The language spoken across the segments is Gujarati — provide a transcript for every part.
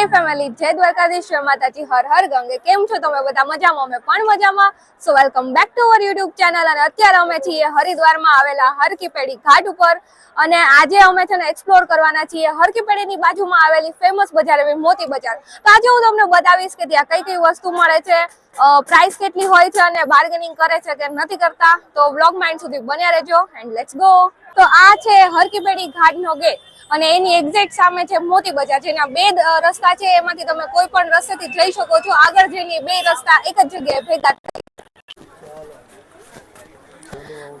હે ફેમિલી જય દ્વારકાધીશ જય માતાજી, હર હર ગંગે. કેમ છો તમે બધા? મજામાં? અમે પણ મજામાં. So welcome back to our YouTube channel અને અત્યારે અમે છીએ હરિદ્વારમાં આવેલા હરકીપેડી ઘાટ ઉપર. અને આજે અમે છે ને એક્સપ્લોર કરવાના છીએ હરકીપેડીની બાજુમાં આવેલી ફેમસ બજાર એવી મોતી બજાર. તો આજે હું તમને બતાવીશ કે ત્યાં કઈ કઈ વસ્તુ મળે છે પ્રાઇસ કેટલી હોય છે અને બાર્ગેનિંગ કરે છે કે નથી કરતા. તો બ્લોગ માઇન્ડ સુધી બન્યા રહેજો એન્ડ લેટ્સ ગો તો આ છે હરકીબેડી ઘાટનો ગેટ. અને એની એક્ઝેક્ટ સામે છે મોતી બજાર, જેના બે રસ્તા છે. એમાંથી તમે કોઈ પણ રસ્તેથી જઈ શકો છો. આગળ જઈને બે રસ્તા એક જ જગ્યાએ ભેગા થાય.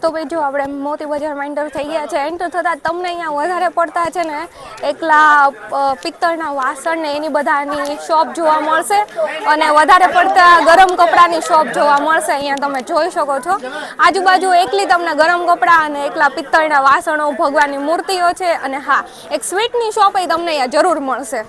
તો ભાઈ જો આપણે મોતી બજારમાં એન્ટર થઈ ગયા છે. એન્ટર થતાં તમને અહીંયા વધારે પડતા છે ને એકલા પિત્તળના વાસણ ને એની બધાની શોપ જોવા મળશે. અને વધારે પડતા ગરમ કપડાની શોપ જોવા મળશે. અહીંયા તમે જોઈ શકો છો. આજુબાજુ એકલી તમને ગરમ કપડાં અને એકલા પિત્તળના વાસણો, ભગવાનની મૂર્તિઓ છે. અને હા, એક સ્વીટની શોપ એ તમને અહીંયા જરૂર મળશે.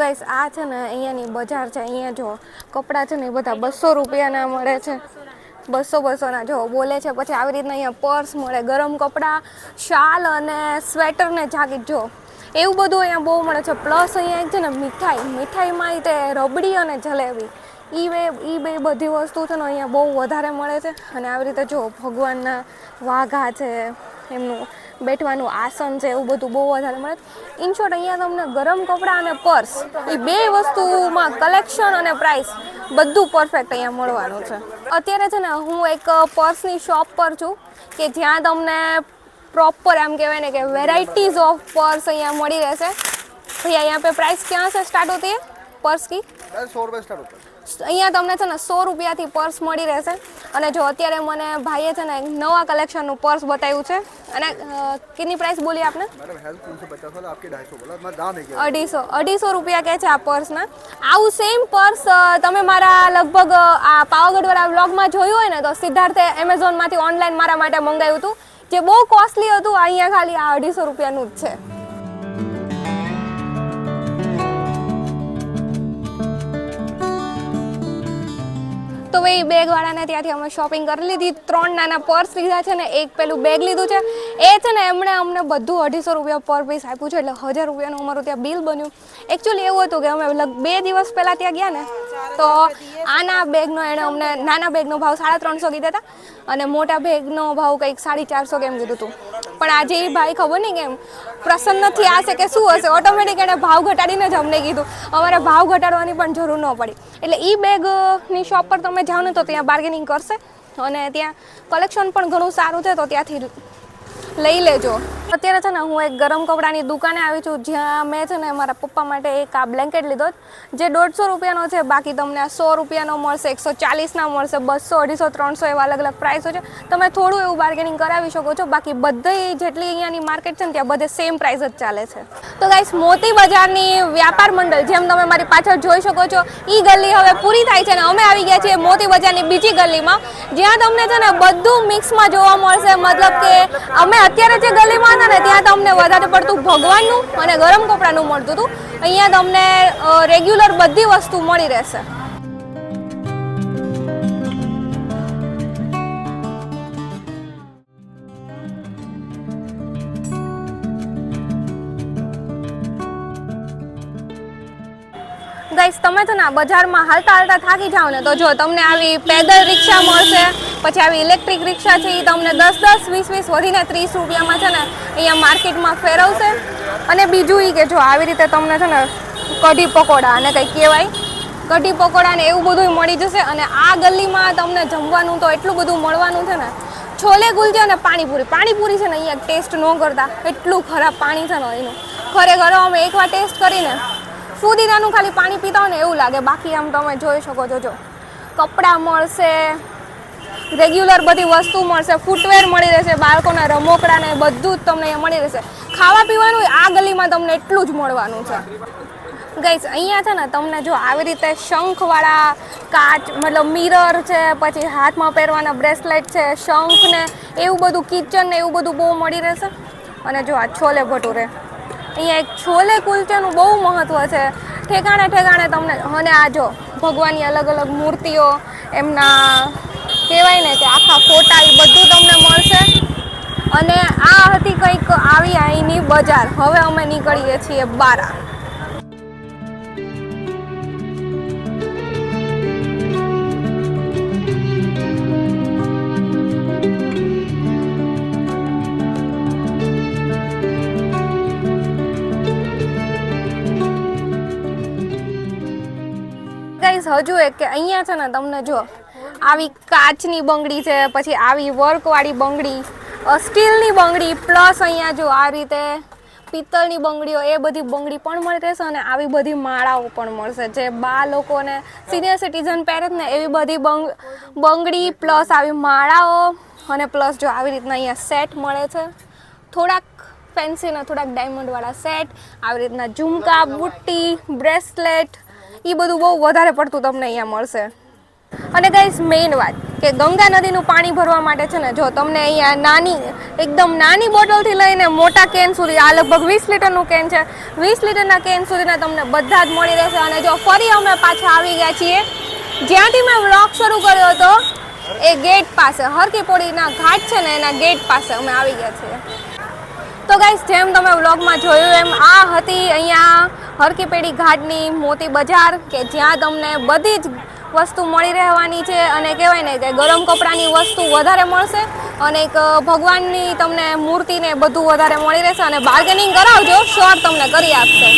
ગાઈસ આ છે ને અહીંયાની બજાર છે, અહીંયા જો કપડાં છે ને એ બધા બસો રૂપિયાના મળે છે. બસો બસોના જો બોલે છે, પછી આવી રીતના અહીંયા પર્સ મળે, ગરમ કપડાં, શાલ અને સ્વેટર ને જાકેટ જો. એવું બધું અહીંયા બહુ મળે છે. પ્લસ અહીંયા એક છે ને મીઠાઈ મીઠાઈમાં તે રબડી અને જલેબી. એ બે, ઈ બે બધી વસ્તુ છે ને અહીંયા બહુ વધારે મળે છે. અને આવી રીતે જો ભગવાનના વાઘા છે એમનું બેઠવાનું આસન છે એવું બધું બહુ વધારે મળે. ઇન શોર્ટ અહીંયા તમને ગરમ કપડાં અને પર્સ એ બે વસ્તુમાં કલેક્શન અને પ્રાઇસ બધું પરફેક્ટ અહીંયા મળવાનું છે. અત્યારે છે ને, હું એક પર્સની શોપ પર છું કે જ્યાં તમને પ્રોપર એમ કહેવાય ને કે વેરાયટીઝ ઓફ પર્સ અહીંયા મળી રહેશે. અહીંયા यहाँ પ્રાઇસ ક્યાં છે સ્ટાર્ટ स्टार्ट होती है पर्स की सौ रुपये અહીંયા તમને છે ને સો રૂપિયાથી પર્સ મળી રહેશે. અને જો અત્યારે મને ભાઈએ છે ને નવા કલેક્શનનું પર્સ બતાવ્યું છે. અને કેટલી પ્રાઇસ બોલી આપને? અઢીસો અઢીસો રૂપિયા કહે છે આ પર્સના. આવું સેમ પર્સ તમે મારા લગભગ આ પાવાગઢવાળા બ્લોગમાં જોયું હોય ને તો સિદ્ધાર્થે એમેઝોનમાંથી ઓનલાઈન મારા માટે મંગાવ્યું હતું. જે બહુ કોસ્ટલી હતું અહીંયા ખાલી આ અઢીસો રૂપિયાનું જ છે. તો એ બેગ વાળાને ત્યાંથી અમે શોપિંગ કરી લીધી. ત્રણ નાના પર્સ લીધા છે ને એક પેલું બેગ લીધું છે. એ છે ને એમણે અમને બધું અઢીસો રૂપિયા પર પીસ આપ્યું છે. એટલે હજાર રૂપિયાનું અમારું ત્યાં બિલ બન્યું. એકચ્યુઅલી એવું હતું કે અમે બે દિવસ પહેલાં ત્યાં ગયા ને, તો આના બેગનો એણે અમને નાના બેગનો ભાવ સાડા ત્રણસો કીધા હતા. અને મોટા બેગનો ભાવ કંઈક સાડી ચારસો કેમ કીધું હતું. પણ આજે એ ભાઈ ખબર નહીં કેમ પ્રસન્ન થયા હશે કે શું હશે? ઓટોમેટિક એણે ભાવ ઘટાડીને જ અમને કીધું. અમારે ભાવ ઘટાડવાની પણ જરૂર ન પડી. એટલે એ બેગની શોપ પર તમે જાઓ ને તો ત્યાં બાર્ગેનિંગ કરશે અને ત્યાં કલેક્શન પણ ઘણું સારું છે તો ત્યાંથી લઈ લેજો. અત્યારે છે ને હું એક ગરમ કપડાની દુકાને આવી છું, જ્યાં મેં છે ને મારા પપ્પા માટે એક આ બ્લેન્કેટ લીધો જે દોઢસો રૂપિયાનો છે, બાકી તમને સો રૂપિયાનો મળશે, એકસો ચાલીસના મળશે, બસો, અઢીસો, ત્રણસો એવા અલગ અલગ પ્રાઇસો છે. તમે થોડું એવું બાર્ગેનિંગ કરાવી શકો છો, બાકી બધી જેટલી અહીંયાની માર્કેટ છે ને ત્યાં બધે સેમ પ્રાઇસ જ ચાલે છે. તો ગાઈસ મોતી બજારની વ્યાપાર મંડળ, જેમ તમે મારી પાછળ જોઈ શકો છો એ ગલી હવે પૂરી થાય છે ને અમે આવી ગયા છીએ મોતી બજારની બીજી ગલીમાં, જ્યાં તમને છે ને બધું મિક્સમાં જોવા મળશે, મતલબ કે અમે અત્યારે જે ગલીમાં હતા ને ત્યાં તમને વધારે પડતું ભગવાનનું અને ગરમ કપડાનું મળતું હતું. અહીંયા તમને રેગ્યુલર બધી વસ્તુ મળી રહેશે. ગાઈસ તમે છે ના બજારમાં હાલતા હાલતા થાકી જાઓ ને તો જો તમને આવી પેદલ રિક્ષા મળશે પછી આવી ઇલેક્ટ્રિક રિક્ષા છે એ તમને દસ દસ, વીસ વીસ વધીને ત્રીસ રૂપિયામાં છે ને, અહીંયા માર્કેટમાં ફેરવશે. અને બીજું એ કે જો આવી રીતે તમને છે ને કઢી પકોડા અને કંઈ કહેવાય, કઢી પકોડા ને એવું બધું મળી જશે અને આ ગલીમાં તમને જમવાનું તો એટલું બધું મળવાનું છે ને, છોલે ગુલજે અને પાણીપુરી. પાણીપુરી છે ને અહીંયા ટેસ્ટ ન કરતા, એટલું ખરાબ પાણી છે ને એનું. ખરેખર અમે એકવાર ટેસ્ટ કરીને ફુદીનાનું ખાલી પાણી પીતા હોય ને એવું લાગે. બાકી આમ તમે જોઈ શકો છો, જો. કપડાં મળશે રેગ્યુલર બધી વસ્તુ મળશે ફૂટવેર મળી રહેશે, બાળકોના રમોકડાને બધું જ તમને મળી રહેશે. ખાવા પીવાનું આ ગલીમાં તમને એટલું જ મળવાનું છે. ગઈસ અહીંયા છે ને તમને જો આવી રીતે શંખવાળા કાચ, મતલબ મિરર છે, પછી હાથમાં પહેરવાના બ્રેસલેટ છે શંખ ને એવું બધું કિચન ને એવું બધું બહુ મળી રહેશે. અને જો આ છોલે ભટુરે. અહીંયા એક છોલે કુલચાનું બહુ મહત્ત્વ છે. ઠેકાણે ઠેકાણે તમને, અને આ જો ભગવાનની અલગ અલગ મૂર્તિઓ, એમના કહેવાય ને કે આખા ફોટા એ બધું તમને મળશે અને આ હતી કંઈક આવી અહીંની બજાર. હવે અમે નીકળીએ છીએ બારા. હજુ એક કે અહીંયા છે ને તમને જો, આવી કાચની બંગડી છે, પછી આવી વર્કવાળી બંગડી. સ્ટીલની બંગડી, પ્લસ અહીંયા જો આ રીતે પિત્તળની બંગડીઓ, એ બધી બંગડી પણ મળી રહેશે અને આવી બધી માળાઓ પણ મળશે જે બા લોકોને સિનિયર સિટીઝન પહેરે જ ને એવી બધી બંગ, બંગડી, પ્લસ આવી માળાઓ અને પ્લસ જો આવી રીતના અહીંયા સેટ મળે છે. થોડાક ફેન્સીના થોડાક ડાયમંડવાળા સેટ, આવી રીતના ઝુમકા, બુટ્ટી બ્રેસલેટ એ બધું બહુ વધારે પડતું તમને અહીંયા મળશે. અને ગાઈઝ મેઇન વાત. કે ગંગા નદીનું પાણી ભરવા માટે છે ને, જો તમને અહીંયા નાની, એકદમ નાની બોટલથી લઈને મોટા કેન સુધી, આ લગભગ વીસ લીટરનું કેન છે, વીસ લીટરના કેન સુધીના તમને બધા જ મળી રહેશે અને જો ફરી અમે પાછા આવી ગયા છીએ, જ્યાંથી મેં વ્લોગ શરૂ કર્યો હતો, એ ગેટ પાસે હરકીપોળીના ઘાટ છે ને, એના ગેટ પાસે અમે આવી ગયા છીએ. તો ગાઈસ જેમ તમે વ્લોગમાં જોયું એમ, આ હતી અહીંયા હરકીપેડી ઘાટની મોતી બજાર, કે જ્યાં તમને બધી જ વસ્તુ મળી રહેવાની છે અને કહેવાય ને કે ગરમ કપડાની વસ્તુ વધારે મળશે અને એક ભગવાનની તમને મૂર્તિને બધું વધારે મળી રહેશે અને બાર્ગેનિંગ કરાવજો શોર્ટ તમને કરી આપશે.